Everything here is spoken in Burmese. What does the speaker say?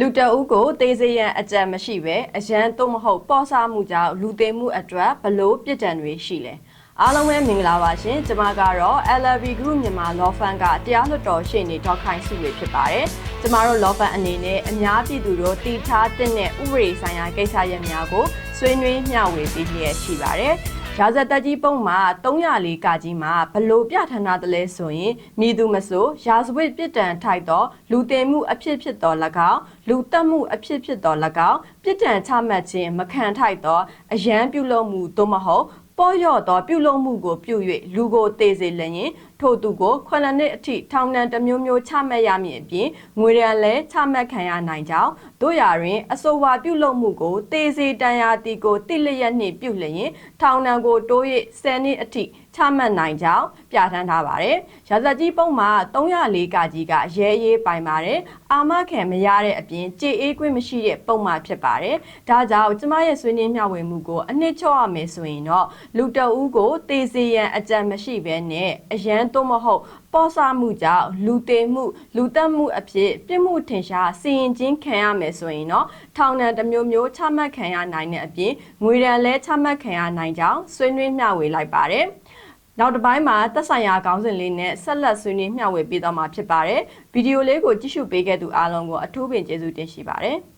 လူတအုပ်ကိုတေးစေရန်အကြံမရှိပဲအရန်သို့မဟုတ်ပေါ့ဆမှုကြောင့်လူသိမှုအတွက်ဘလို့ပြစ်ဒဏ်တွေရှိလဲအားလုံးပဲမင်္ဂလာပါရှင်ကျွန်မကတော့ LLB Group မြန်မာ Law Firm ကတရားလွှတ်တော်ရှေ့နေဒေါက်ခိုင်စုတွေဖြစ်ပါတယ်ကျွန်မတို့ Law Firm အနေနဲ့အများပြည်သူတို့တည်ထားတဲ့ဥပဒေဆိုင်ရာကိစ္စရပ်များကိုဆွေးနွေးမျှဝေပေးလျက်ရှိပါတယ် ရာဇသက်ကြီးပုံမှာ304ကကြီးမှာဘလို့ပြဋ္ဌာန်းထားတယ်လဲဆိုရင်မိသူမဆိုရာဇဝတ်ပြစ်ဒဏ်ထိုက်သောလူတင်မှုအဖြစ်ဖြစ်သော၎င်းလူတက်မှုအဖြစ်ဖြစ်သော၎င်းပြစ်ဒဏ်ချမှတ်ခြင်းမခံထိုက်သောအယမ်းပြုလုပ်မှုသို့မဟုတ်ပေါ်ရော့သောပြုလုပ်မှုကိုပြု၍လူကိုသေစေလျင် ထို့သူကိုခွလနှစ်အထိထောင်ဒဏ်တစ်မျိုးမျိုးချမှတ်ရမည်အပြင်ငွေရန်လည်းချမှတ်ခံရနိုင်ကြောင်းတို့ရာတွင်အဆိုပါပြုလုပ်မှုကိုသေစေတန်ရာတီကိုတိလျက်နှင့်ပြုလျင်ထောင်ဒဏ်ကိုတိုး၍10နှစ်အထိချမှတ်နိုင်ကြောင်းပြဋ္ဌာန်းထားပါတယ်။ရာဇတ်ကြီးပုံမှာ304ကကြီးကရဲရေးပိုင်ပါတယ်။အာမခံမရတဲ့အပြင်ကြေအေးခွင့်မရှိတဲ့ပုံမှာဖြစ်ပါတယ်။ဒါကြောင့်ကျမရဲ့ဆွေးနွေးမျှဝေမှုကိုအနှစ်ချော့ရမယ်ဆိုရင်တော့လူတအူးကိုတေစေရန်အကြံမရှိဘဲနဲ့အရန်သို့မဟုတ်ပေါ်ဆမှုကြောင့်လူသေးမှု လူတက်မှုအဖြစ်ပြစ်မှုထင်ရှားစီရင်ချင်းခံရမယ်ဆိုရင်တော့ထောင်ဒဏ်တစ်မျိုးမျိုးချမှတ်ခံရနိုင်တဲ့အပြင်ငွေဒဏ်လည်းချမှတ်ခံရနိုင်ကြောင်းဆွေးနွေးမျှဝေလိုက်ပါတယ်။နောက်တစ်ပိုင်းမှာသက်ဆိုင်ရာခေါင်းစဉ်လေးနဲ့ဆက်လက်ဆွေးနွေးမျှဝေပေးသွားမှာဖြစ်ပါတယ်။ဗီဒီယိုလေးကိုကြည့်ရှုပေးခဲ့သူအားလုံးကိုအထူးပင်ကျေးဇူးတင်ရှိပါတယ်။